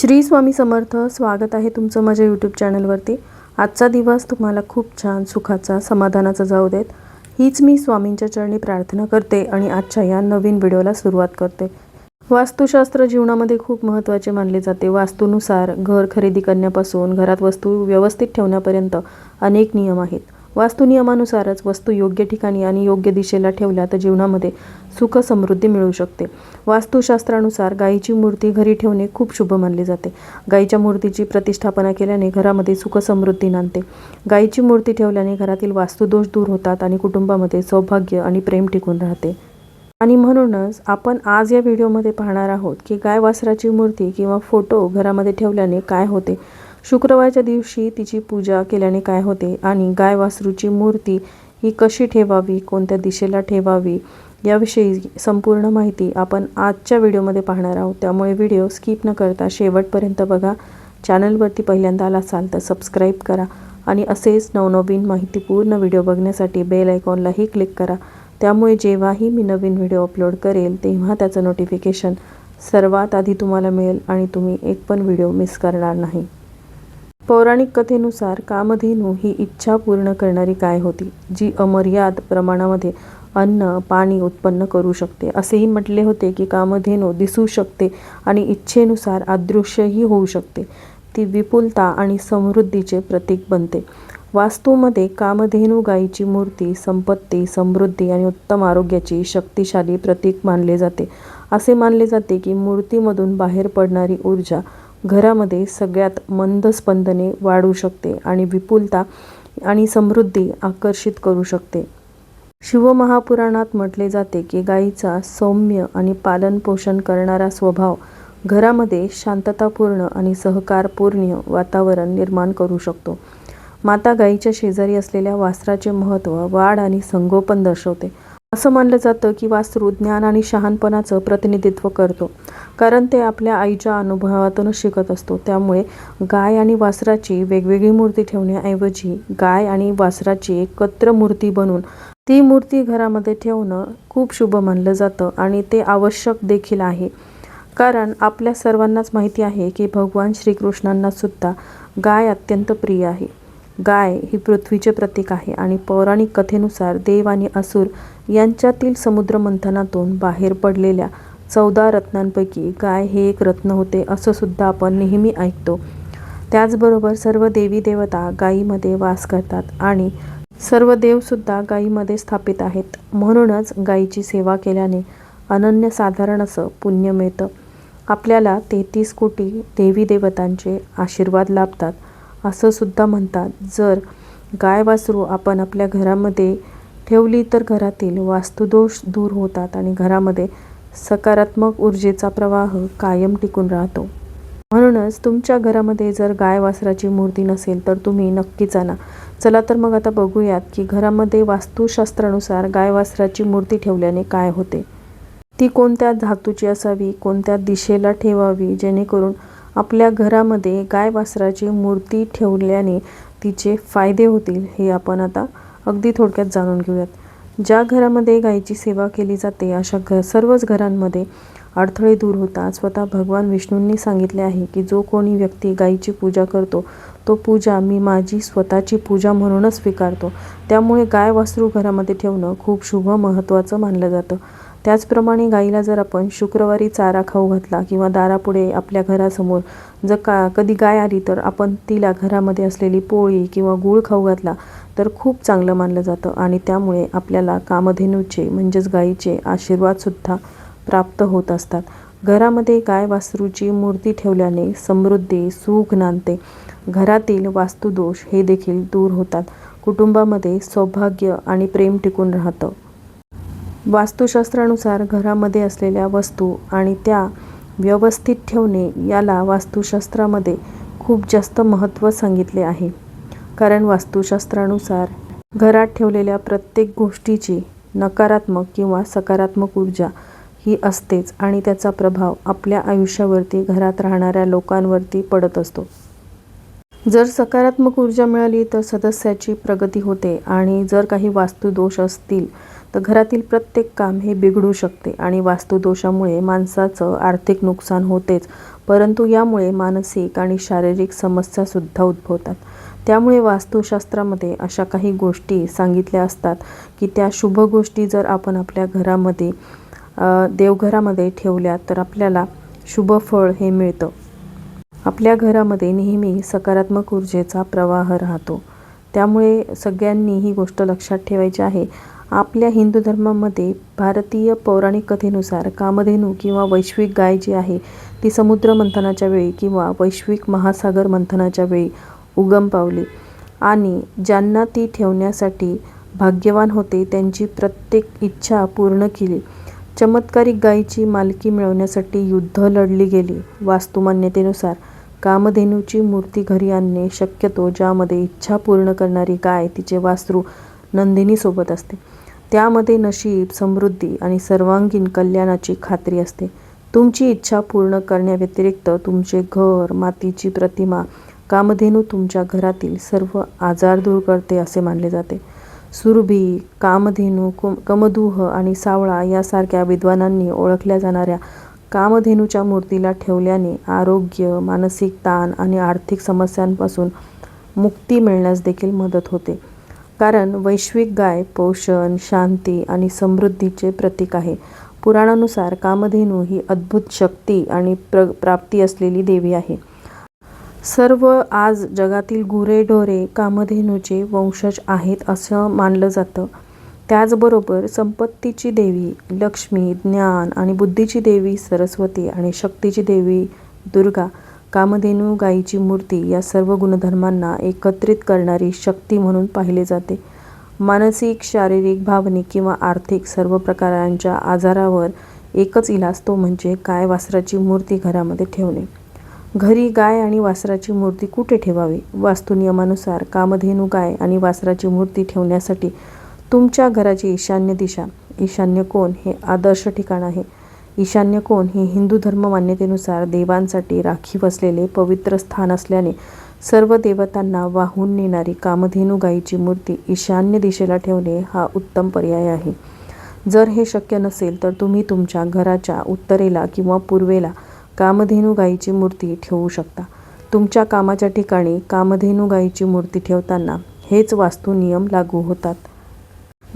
श्री स्वामी समर्थ स्वागत आहे तुमचं माझ्या यूट्यूब चॅनलवरती आजचा दिवस तुम्हाला खूप छान सुखाचा समाधानाचा जाऊ देत. हीच मी स्वामींच्या चरणी प्रार्थना करते आणि आजच्या या नवीन व्हिडिओला सुरुवात करते. वास्तुशास्त्र जीवनामध्ये खूप महत्त्वाचे मानले जाते. वास्तूनुसार घर खरेदी करण्यापासून घरात वस्तू व्यवस्थित ठेवण्यापर्यंत अनेक नियम आहेत. वास्तू नियमानुसारच वस्तू योग्य ठिकाणी आणि योग्य दिशेला ठेवल्या तर जीवनामध्ये सुख समृद्धी मिळू शकते. वास्तुशास्त्रानुसार गायीची मूर्ती घरी ठेवणे खूप शुभ मानले जाते. गायीच्या मूर्तीची प्रतिष्ठापना केल्याने घरामध्ये सुख समृद्धी नांदते. गायीची मूर्ती ठेवल्याने घरातील वास्तुदोष दूर होतात आणि कुटुंबामध्ये सौभाग्य आणि प्रेम टिकून राहते. आणि म्हणूनच आपण आज या व्हिडिओमध्ये पाहणार आहोत की गाय वासराची मूर्ती किंवा फोटो घरामध्ये ठेवल्याने काय होते. शुक्रवारच्या दिवशी तिची पूजा केल्याने काय होते आणि गाय वासरूची मूर्ती ही कशी ठेवावी कोणत्या दिशेला ठेवावी याविषयी संपूर्ण माहिती आपण आजच्या व्हिडिओमध्ये पाहणार आहोत. त्यामुळे व्हिडिओ स्किप न करता शेवटपर्यंत बघा. चॅनलवरती पहिल्यांदा आला असाल तर सबस्क्राईब करा आणि असेच नवनवीन माहितीपूर्ण व्हिडिओ बघण्यासाठी बेल आयकॉनलाही क्लिक करा. त्यामुळे जेव्हाही मी नवीन व्हिडिओ अपलोड करेल तेव्हा त्याचं नोटिफिकेशन सर्वात आधी तुम्हाला मिळेल आणि तुम्ही एक पण व्हिडिओ मिस करणार नाही. पौराणिक कथेनुसार कामधेनू ही इच्छा पूर्ण करणारी गाय होती जी अमर्याद प्रमाणामध्ये अन्न पाणी उत्पन्न करू शकते. असेही म्हटले होते की कामधेनू दिसू शकते आणि इच्छेनुसार अदृश्यही होऊ शकते. ती विपुलता आणि समृद्धीचे प्रतीक बनते. वास्तूमध्ये कामधेनू गायीची मूर्ती संपत्ती समृद्धी आणि उत्तम आरोग्याची शक्तिशाली प्रतीक मानले जाते. असे मानले जाते की मूर्तीमधून बाहेर पडणारी ऊर्जा घरामध्ये सगळ्यात मंद स्पंदने वाढू शकते आणि विपुलता आणि समृद्धी आकर्षित करू शकते. शिवमहापुराणात म्हटले जाते की गायीचा सौम्य आणि पालनपोषण करणारा स्वभाव घरामध्ये शांततापूर्ण आणि सहकारपूर्ण वातावरण निर्माण करू शकतो. माता गायीच्या शेजारी असलेल्या वासराचे महत्त्व वाढ आणि संगोपन दर्शवते. असं मानलं जातं की वासरू ज्ञान आणि शहाणपणाचं प्रतिनिधित्व करतो. कारण ते आपल्या आईच्या अनुभवातूनच शिकत असतो. त्यामुळे गाय आणि वासराची वेगवेगळी मूर्ती ठेवण्याऐवजी गाय आणि वासराची एकत्र मूर्ती बनवून ती मूर्ती घरामध्ये ठेवणं खूप शुभ मानलं जातं आणि ते आवश्यक देखील आहे. कारण आपल्या सर्वांनाच माहिती आहे की भगवान श्रीकृष्णांनासुद्धा गाय अत्यंत प्रिय आहे. गाय ही पृथ्वीचे प्रतीक आहे आणि पौराणिक कथेनुसार देव आणि असुर यांच्यातील समुद्रमंथनातून बाहेर पडलेल्या चौदा रत्नांपैकी गाय हे एक रत्न होते असं सुद्धा आपण नेहमी ऐकतो. त्याचबरोबर सर्व देवी देवता गायीमध्ये वास करतात आणि सर्व देवसुद्धा गायीमध्ये स्थापित आहेत. म्हणूनच गायीची सेवा केल्याने अनन्यसाधारण असं पुण्य मिळतं. आपल्याला तेहतीस कोटी देवी देवतांचे आशीर्वाद लाभतात असं सुद्धा म्हणतात. जर गाय वासरू आपण आपल्या घरामध्ये ठेवली तर घरातील वास्तुदोष दूर होतात आणि घरामध्ये सकारात्मक ऊर्जेचा प्रवाह कायम टिकून राहतो. म्हणूनच तुमच्या घरामध्ये जर गाय वासराची मूर्ती नसेल तर तुम्ही नक्कीच आणा. चला तर मग आता बघूयात की घरामध्ये वास्तुशास्त्रानुसार गाय वासराची मूर्ती ठेवल्याने काय होते. ती कोणत्या धातूची असावी कोणत्या दिशेला ठेवावी जेणेकरून आपल्या घरामध्ये गाय वासराची मूर्ती ठेवल्याने तिचे फायदे होतील हे आपण आता अगदी थोडक्यात जाणून घेऊयात. ज्या घरामध्ये गायीची सेवा केली जाते अशा घ सर्वच घरांमध्ये अडथळे दूर होतात. स्वतः भगवान विष्णूंनी सांगितले आहे की जो कोणी व्यक्ती गायीची पूजा करतो तो पूजा मी माझी स्वतःची पूजा म्हणूनच स्वीकारतो. त्यामुळे गाय वासरू घरामध्ये ठेवणं खूप शुभ महत्त्वाचं मानलं जातं. त्याचप्रमाणे गाईला जर आपण शुक्रवारी चारा खाऊ घातला किंवा दारापुढे आपल्या घरासमोर जर का कधी गाय आली तर आपण तिला घरामध्ये असलेली पोळी किंवा गूळ खाऊ घातला तर खूप चांगलं मानलं जातं आणि त्यामुळे आपल्याला कामधेनूचे म्हणजेच गायीचे आशीर्वादसुद्धा प्राप्त होत असतात. घरामध्ये गाय वासरूची मूर्ती ठेवल्याने समृद्धी सुख नांदते. घरातील वास्तुदोष हे देखील दूर होतात. कुटुंबामध्ये सौभाग्य आणि प्रेम टिकून राहतं. वास्तुशास्त्रानुसार घरामध्ये असलेल्या वस्तू आणि त्या व्यवस्थित ठेवणे याला वास्तुशास्त्रामध्ये खूप जास्त महत्त्व सांगितले आहे. कारण वास्तुशास्त्रानुसार घरात ठेवलेल्या प्रत्येक गोष्टीची नकारात्मक किंवा सकारात्मक ऊर्जा ही असतेच आणि त्याचा प्रभाव आपल्या आयुष्यावरती घरात राहणाऱ्या लोकांवरती पडत असतो. जर सकारात्मक ऊर्जा मिळाली तर सदस्याची प्रगती होते आणि जर काही वास्तुदोष असतील तर घरातील प्रत्येक काम हे बिघडू शकते आणि वास्तुदोषामुळे माणसाचं आर्थिक नुकसान होतेच परंतु यामुळे मानसिक आणि शारीरिक समस्यासुद्धा उद्भवतात. त्यामुळे वास्तुशास्त्रामध्ये अशा काही गोष्टी सांगितल्या असतात की त्या शुभ गोष्टी जर आपण आपल्या घरामध्ये देवघरामध्ये ठेवल्या तर आपल्याला शुभ फळ हे मिळतं. आपल्या घरामध्ये नेहमी सकारात्मक ऊर्जेचा प्रवाह राहतो. त्यामुळे सगळ्यांनी ही गोष्ट लक्षात ठेवायची आहे. आपल्या हिंदू धर्मामध्ये भारतीय पौराणिक कथेनुसार कामधेनू किंवा वैश्विक गाय जी आहे ती समुद्र मंथनाच्या वेळी किंवा वैश्विक महासागर मंथनाच्या वेळी उगम पावली. आणि ज्यांना ती ठेवण्यासाठी भाग्यवान होते त्यांची प्रत्येक इच्छा पूर्ण केली. चमत्कारिक गायीची मालकी मिळवण्यासाठी युद्ध लढली गेली. वास्तुमान्यतेनुसार कामधेनूची मूर्ती घरी आणणे शक्यतो ज्यामध्ये इच्छा पूर्ण करणारी गाय तिचे वासरू नंदिनीसोबत असते. त्यामध्ये नशीब समृद्धी आणि सर्वांगीण कल्याणाची खात्री असते. तुमची इच्छा पूर्ण करण्याव्यतिरिक्त तुमचे घर मातीची प्रतिमा कामधेनू तुमच्या घरातील सर्व आजार दूर करते असे मानले जाते. सुरभी कामधेनू कुम कमदूह आणि सावळा यासारख्या विद्वानांनी ओळखल्या जाणाऱ्या कामधेनूच्या मूर्तीला ठेवल्याने आरोग्य मानसिक ताण आणि आर्थिक समस्यांपासून मुक्ती मिळण्यास देखील मदत होते. कारण वैश्विक गाय पोषण शांती आणि समृद्धीचे प्रतीक आहे. पुराणानुसार कामधेनू ही अद्भुत शक्ती आणि प्र प्राप्ती असलेली देवी आहे. सर्व आज जगातील गुरेढोरे कामधेनूचे वंशज आहेत असं मानलं जातं. त्याचबरोबर संपत्तीची देवी लक्ष्मी ज्ञान आणि बुद्धीची देवी सरस्वती आणि शक्तीची देवी दुर्गा कामधेनू गायीची मूर्ती या सर्व गुणधर्मांना एकत्रित करणारी शक्ती म्हणून पाहिले जाते. मानसिक शारीरिक भावनिक किंवा आर्थिक सर्व प्रकारांच्या आजारावर एकच इलाज तो म्हणजे गाय वासराची मूर्ती घरामध्ये ठेवणे. घरी गाय आणि वासराची मूर्ती कुठे ठेवावी? वास्तुनियमानुसार कामधेनू गाय आणि वासराची मूर्ती ठेवण्यासाठी तुमच्या घराची ईशान्य दिशा. ईशान्य कोण हे आदर्श ठिकाण आहे. ईशान्य कोण? हे हिंदू धर्म मान्यतेनुसार देवांसाठी राखीव असलेले पवित्र स्थान असल्याने सर्व देवतांना वाहून नेणारी कामधेनू गायीची मूर्ती ईशान्य दिशेला ठेवणे हा उत्तम पर्याय आहे. जर हे शक्य नसेल तर तुम्ही तुमच्या घराच्या उत्तरेला किंवा पूर्वेला कामधेनू गायीची मूर्ती ठेवू शकता. तुमच्या कामाच्या ठिकाणी कामधेनू गायीची मूर्ती ठेवताना हेच वास्तू नियम लागू होतात.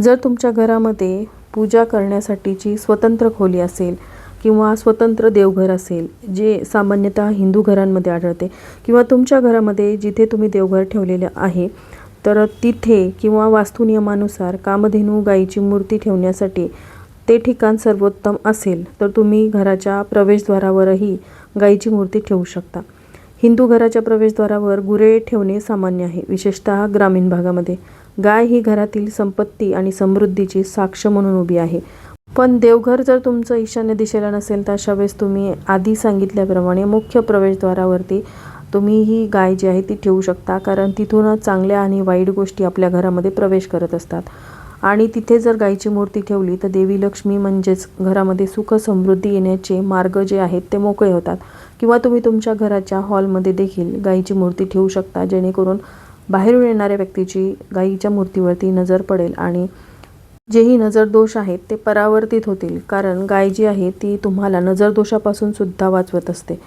जर तुमच्या घरामध्ये पूजा करण्यासाठीची स्वतंत्र खोली असेल किंवा स्वतंत्र देवघर असेल जे सामान्यतः हिंदू घरांमध्ये आढळते किंवा तुमच्या घरामध्ये जिथे तुम्ही देवघर ठेवलेले आहे तर तिथे किंवा वास्तुनियमानुसार कामधेनू गायीची मूर्ती ठेवण्यासाठी ते ठिकाण सर्वोत्तम असेल तर तुम्ही घराच्या प्रवेशद्वारावरही गायीची मूर्ती ठेवू शकता. हिंदू घराच्या प्रवेशद्वारावर गुरे ठेवणे सामान्य आहे विशेषतः ग्रामीण भागामध्ये. गाय ही घरातील संपत्ती आणि समृद्धीची साक्ष म्हणून उभी आहे. पण देवघर जर तुमचं ईशान्य दिशेला नसेल तर अशा वेळेस तुम्ही आधी सांगितल्याप्रमाणे मुख्य प्रवेशद्वारावरती तुम्ही ही गाय जी आहे ती ठेवू शकता. कारण तिथूनच चांगल्या आणि वाईट गोष्टी आपल्या घरामध्ये प्रवेश करत असतात. आणि तिथे जर गायीची मूर्ती ठेवली तर देवी लक्ष्मी म्हणजेच घरामध्ये सुख समृद्धी येण्याचे मार्ग जे आहेत ते मोकळे होतात. किंवा तुम्ही तुमच्या घराच्या हॉलमध्ये देखील गायीची मूर्ती ठेवू शकता. जेणेकरून बाहेरून येणाऱ्या व्यक्तीची गायीच्या मूर्तीवरती नजर पडेल आणि जेही नजरदोष आहेत ते परावर्तित होतील. कारण गाय जी आहे ती तुम्हाला नजरदोषापासून सुद्धा वाचवत असते.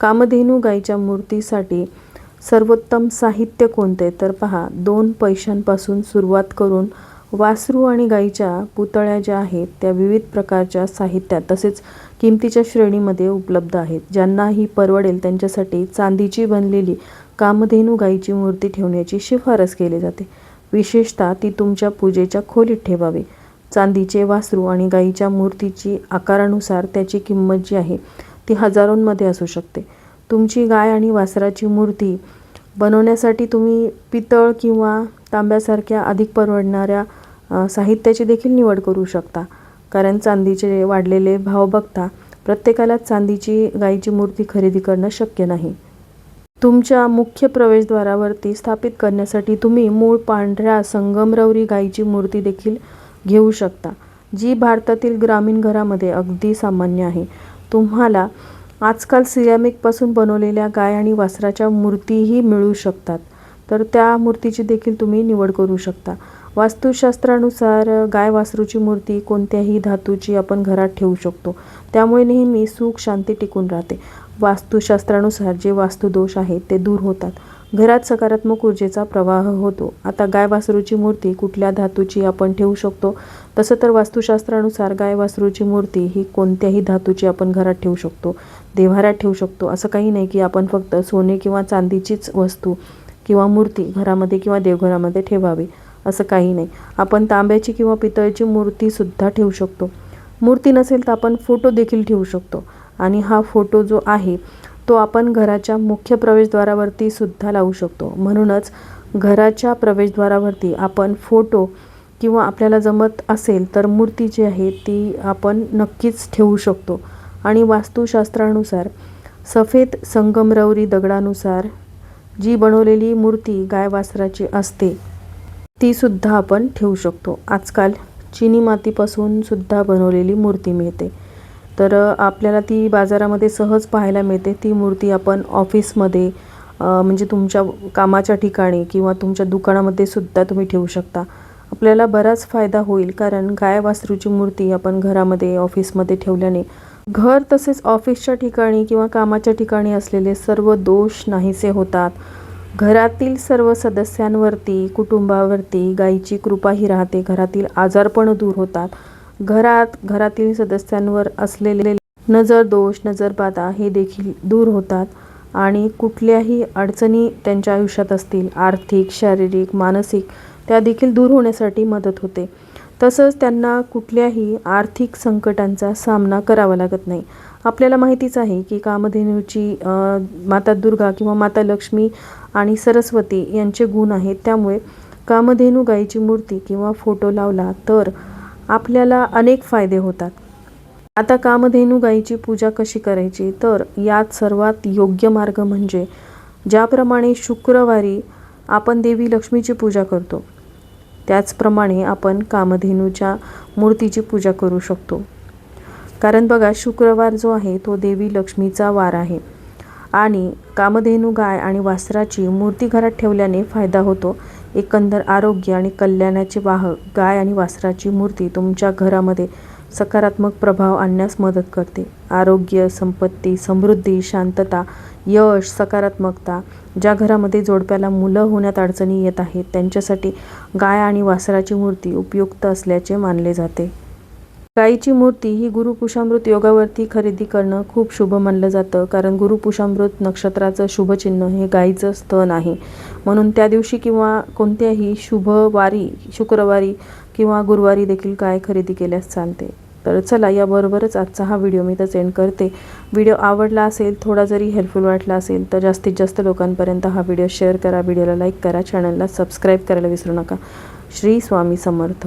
कामधेनू गायीच्या मूर्तीसाठी सर्वोत्तम साहित्य कोणते? तर पहा दोन पैशांपासून सुरुवात करून वासरू आणि गायीच्या पुतळ्या ज्या आहेत त्या विविध प्रकारच्या साहित्यात तसेच किमतीच्या श्रेणीमध्ये उपलब्ध आहेत. ज्यांना ही परवडेल त्यांच्यासाठी चांदीची बनलेली कामधेनू गायीची मूर्ती ठेवण्याची शिफारस केली जाते. विशेषतः ती तुमच्या पूजेच्या खोलीत ठेवावी. चांदीचे वासरू आणि गाईच्या मूर्तीची आकारानुसार त्याची किंमत जी आहे ती हजारोंमध्ये असू शकते. तुमची गाय आणि वासराची मूर्ती बनवण्यासाठी तुम्ही पितळ किंवा तांब्यासारख्या अधिक परवडणाऱ्या साहित्याची देखील निवड करू शकता. कारण चांदीचे वाढलेले भाव बघता प्रत्येकाला चांदीची गायीची मूर्ती खरेदी करणं शक्य नाही. तुमच्या मुख्य प्रवेशद्वारावरती स्थापित करण्यासाठी तुम्ही मूळ पांढऱ्या संगमरवरी गायीची मूर्ती देखील घेऊ शकता जी भारतातील ग्रामीण घरामध्ये अगदी सामान्य आहे. तुम्हाला आजकाल सिरॅमिकपासून बनवलेल्या गाय आणि वासराच्या मूर्तीही मिळू शकतात तर त्या मूर्तीची देखील तुम्ही निवड करू शकता. वास्तुशास्त्रानुसार गाय वासरूची मूर्ती कोणत्याही धातूची आपण घरात ठेवू शकतो. त्यामुळे नेहमी सुख शांती टिकून राहते. वास्तुशास्त्रानुसार जे वास्तुदोष आहेत ते दूर होतात. घरात सकारात्मक ऊर्जेचा प्रवाह होतो. आता गाय वासरूची मूर्ती कुठल्या धातूची आपण ठेवू शकतो? तसं तर वास्तुशास्त्रानुसार गाय वासरूची मूर्ती ही कोणत्याही धातूची आपण घरात ठेवू शकतो. देव्हाऱ्यात ठेवू शकतो. असं काही नाही की आपण फक्त सोने किंवा चांदीचीच वस्तू किंवा मूर्ती घरामध्ये किंवा देवघरामध्ये ठेवावी. असं काही नाही. आपण तांब्याची किंवा पितळची मूर्तीसुद्धा ठेवू शकतो. मूर्ती नसेल तर आपण फोटो देखील ठेवू शकतो. आणि हा फोटो जो आहे तो आपण घराच्या मुख्य प्रवेशद्वारावरती सुद्धा लावू शकतो. म्हणूनच घराच्या प्रवेशद्वारावरती आपण फोटो किंवा आपल्याला जमत असेल तर मूर्ती जी आहे ती आपण नक्कीच ठेवू शकतो. आणि वास्तुशास्त्रानुसार सफेद संगमरवरी दगडानुसार जी बनवलेली मूर्ती गाय वासराची असते ती सुद्धा आपण ठेवू शकतो. आजकाल चिनी मातीपासून सुद्धा बनवलेली मूर्ती मिळते. तर आपल्याला ती बाजारामध्ये सहज पाहायला मिळते. ती मूर्ती आपण ऑफिसमध्ये म्हणजे तुमच्या कामाच्या ठिकाणी किंवा तुमच्या दुकानामध्ये सुद्धा तुम्ही ठेवू शकता. आपल्याला बराच फायदा होईल कारण गाय वासरूची मूर्ती आपण घरामध्ये ऑफिसमध्ये ठेवल्याने घर तसेच ऑफिसच्या ठिकाणी किंवा कामाच्या ठिकाणी असलेले सर्व दोष नाहीसे होतात. घरातील सर्व सदस्यांवरती कुटुंबावरती गायीची कृपाही राहते. घरातील आजारपण दूर होतात. घरात घरातील सदस्यांवर असलेले नजर दोष नजरबाधा हे देखील दूर होतात आणि कुठल्याही अडचणी त्यांच्या आयुष्यात असतील. आर्थिक शारीरिक मानसिक त्या देखील दूर होण्यासाठी मदत होते. तसंच त्यांना कुठल्याही आर्थिक संकटांचा सामना करावा लागत नाही. आपल्याला माहितीच आहे की कामधेनूची माता दुर्गा किंवा माता लक्ष्मी आणि सरस्वती यांचे गुण आहेत. त्यामुळे कामधेनू गायीची मूर्ती किंवा फोटो लावला तर आपल्याला अनेक फायदे होतात. आता कामधेनू गायीची पूजा कशी करायची? तर यात सर्वात योग्य मार्ग म्हणजे ज्याप्रमाणे शुक्रवारी आपण देवी लक्ष्मीची पूजा करतो. त्याचप्रमाणे आपण कामधेनूच्या मूर्तीची पूजा करू शकतो. कारण बघा शुक्रवार जो आहे तो देवी लक्ष्मीचा वार आहे. आणि कामधेनू गाय आणि वासराची मूर्ती घरात ठेवल्याने फायदा होतो. एकंदर आरोग्य आणि कल्याणाचे वाहक गाय आणि वासराची मूर्ती तुमच्या घरामध्ये सकारात्मक प्रभाव आणण्यास मदत करते. आरोग्य संपत्ती समृद्धी शांतता यश सकारात्मकता ज्या घरामध्ये जोडप्याला मुलं होण्यात अडचणी येत आहेत त्यांच्यासाठी गाय आणि वासराची मूर्ती उपयुक्त असल्याचे मानले जाते. गाईची मूर्ती ही गुरुपुषामृत योगावरती खरेदी करणं खूप शुभ मानलं जातं कारण गुरुपुषामृत नक्षत्राचं शुभचिन्ह हे गाईचं स्तन आहे. म्हणून त्या दिवशी किंवा कोणत्याही शुभवारी शुक्रवारी किंवा गुरुवारी देखील गाय खरेदी केल्यास चालते. तर चला याबरोबरच आजचा हा व्हिडिओ मी तर एंड करते. व्हिडिओ आवडला असेल थोडा जरी हेल्पफुल वाटला असेल तर जास्तीत जास्त लोकांपर्यंत हा व्हिडिओ शेअर करा. व्हिडिओला लाईक करा. चॅनलला सबस्क्राईब करायला विसरू नका. श्री स्वामी समर्थ.